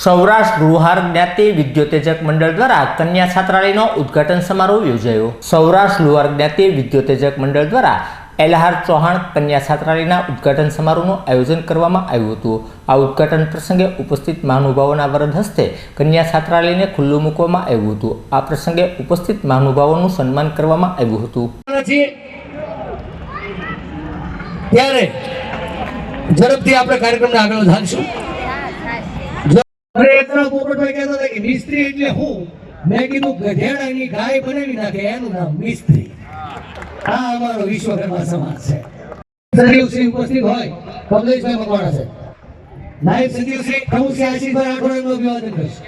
સૌરાષ્ટ્ર ગૃહાર જ્ઞાતિ વિદ્યોતેજક મંડળ દ્વારા કન્યા છાત્રાલયનો ઉદ્ઘાટન સમારોહ યોજાયો. સૌરાષ્ટ્ર ગૃહાર જ્ઞાતિ વિદ્યોતેજક મંડળ દ્વારા એલહાર ચૌહાણ કન્યા છાત્રાલયના ઉદ્ઘાટન સમારોહનું આયોજન કરવામાં આવ્યું હતું. આ ઉદ્ઘાટન પ્રસંગે ઉપસ્થિત મહાનુભાવોના વરદ હસ્તે કન્યા છાત્રાલયને ખુલ્લું મૂકવામાં આવ્યું હતું. આ પ્રસંગે ઉપસ્થિત મહાનુભાવોનું સન્માન કરવામાં આવ્યું હતું. ત્યારે ઝડપથી આપણે કાર્યક્રમને આગળ વધારીશું. અરે એક પોપટભાઈ કહેતા હતા કે મિસ્ત્રી એટલે હું? મેં કીધું, ગધેડાની ગાય બનાવી નાખે, એનું નામ મિસ્ત્રી. આ અમારો વિશ્વકર્મા સમાજ છે. સચિવ ઉપસ્થિત હોય, કમલેશભાઈ મકવાણા છે. નાયબ સચિવ શ્રી પ્રમુખ આશીષભાઈ આઠવાડિયાનું અભિવાદન કરીશ.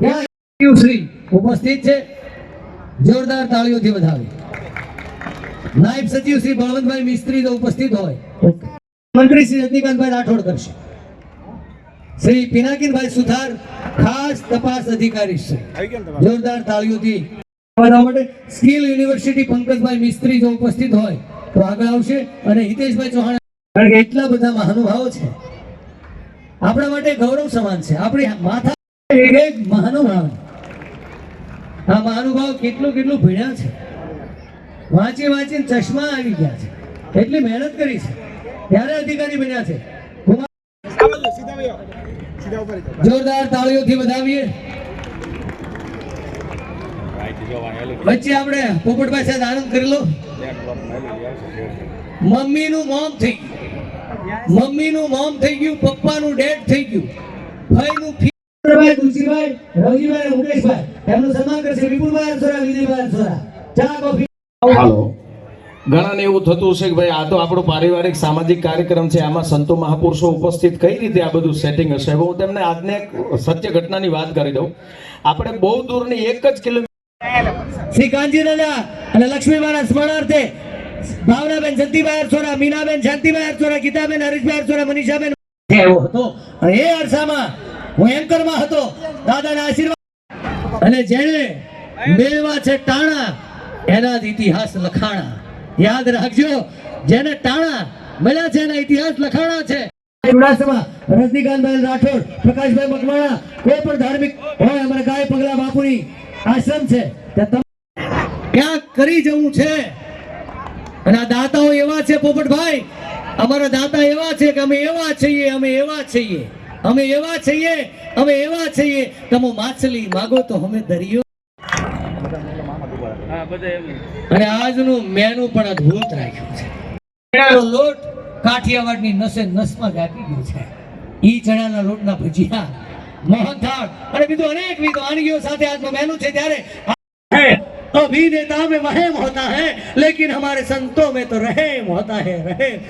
ત્યાં સચિવ ઉપસ્થિત છે. જોરદાર તાળીઓથી વધાવી. નાયબ સચિવ શ્રી બળવંતભાઈ મિસ્ત્રી જો ઉપસ્થિત હોય. મંત્રી શ્રી રજનીકાંતભાઈ રાઠોડ કરશે. શ્રી પિનાકીનભાઈ સુથાર ખાસ તપાસ અધિકારી છે. જોરદાર તાળીઓથી માટે સ્કિલ યુનિવર્સિટી પંકજભાઈ મિસ્ત્રી જો ઉપસ્થિત હોય તો આગળ આવશે અને હિતેશભાઈ ચૌહાણ કારણ કે એટલા બધા મહાનુભાવો છે. આપણા માટે ગૌરવ સમાન છે. આપણે માથા એક એક મહાનુભાવ. આ મહાનુભાવ કેટલું કેટલું ભીણ્યા છે. વાંચી વાંચીને ચશ્મા આવી ગયા છે. એટલી મહેનત કરી છે. ત્યારે અધિકારી બન્યા છે. જોરદાર તાળીઓથી વધાવીએ. વચ્ચે આપણે પોપટભાઈ સાથે આનંદ કરી લો. મમ્મીનું મોમ થઈ ગયું. મમ્મીનું મોમ થઈ ગયું પપ્પા નું ડેડ થઈ ગયું. ભાઈ નું તુલસીભાઈ મુકેશભાઈ. એમનું સન્માન કરશે વિપુલભાઈ અનસોરા વિજયભાઈ અનસોરા ચા કોફી. હાલો. ઘણાને એવું થતું હશે કે ભાઈ આ તો આપણો પારિવારિક સામાજિક કાર્યક્રમ છે, આમાં સંતો મહાપુરુષો ઉપસ્થિત કઈ રીતે આ બધું સેટિંગ હશે? હું તેમને આજને એક સત્ય ઘટનાની વાત કરી દઉં. આપણે બહુ દૂરની એક જ કિલોમીટર શ્રી કાંજીલાલા અને લક્ષ્મીબાના સ્મરણાર્થે ભાવનાબેન જંતીભાઈ અરસોરા મીનાબેન શાંતિભાઈ અરસોરા ગીતાબેન, હરીશભાઈ અરસોરા મનીષાબેન એવો હતો. અને એ અરસામાં હું એન્કરમાં હતો. દાદાના આશીર્વાદ અને જેણે મેળવા છે ટાણા એના જ ઇતિહાસ લખાણા. યાદ રાખજો જેને ટાણા મળ્યા છે એના ઇતિહાસ લખાણા છે. ચુડાસમા રજનીકાંતભાઈ રાઠોડ પ્રકાશભાઈ મકવાણા કોઈ પણ ધાર્મિક હોય અમારા ગાય પગલા બાપુની આશ્રમ છે. ત્યાં ક્યાંક કરી જવું છે? અને આ દાતાઓ એવા છે પોપટભાઈ અમારા દાતા એવા છે કે અમે એવા છીએ અમે એવા છીએ. અમે એવા છીએ અમે એવા છીએ. તમે માછલી માગો તો અમે દરિયો. અને આજનું મેનુ પણ અદ્ભુત રાખ્યું છે. ચણાનો લોટ કાઠિયાવાડની નસે નસમાં જાગી ગયો છે. ઈ ચણાના લોટના ભજીયા મોહનથાળ અને બીજું અનેક વિધ વાનગીઓ સાથે આજનું મેનુ છે. ત્યારે અભિનેતા મેં વહેમ હોતા હૈ લેકિન હમારે સંતો મેં તો રહેમ હોતા હૈ રહેમ.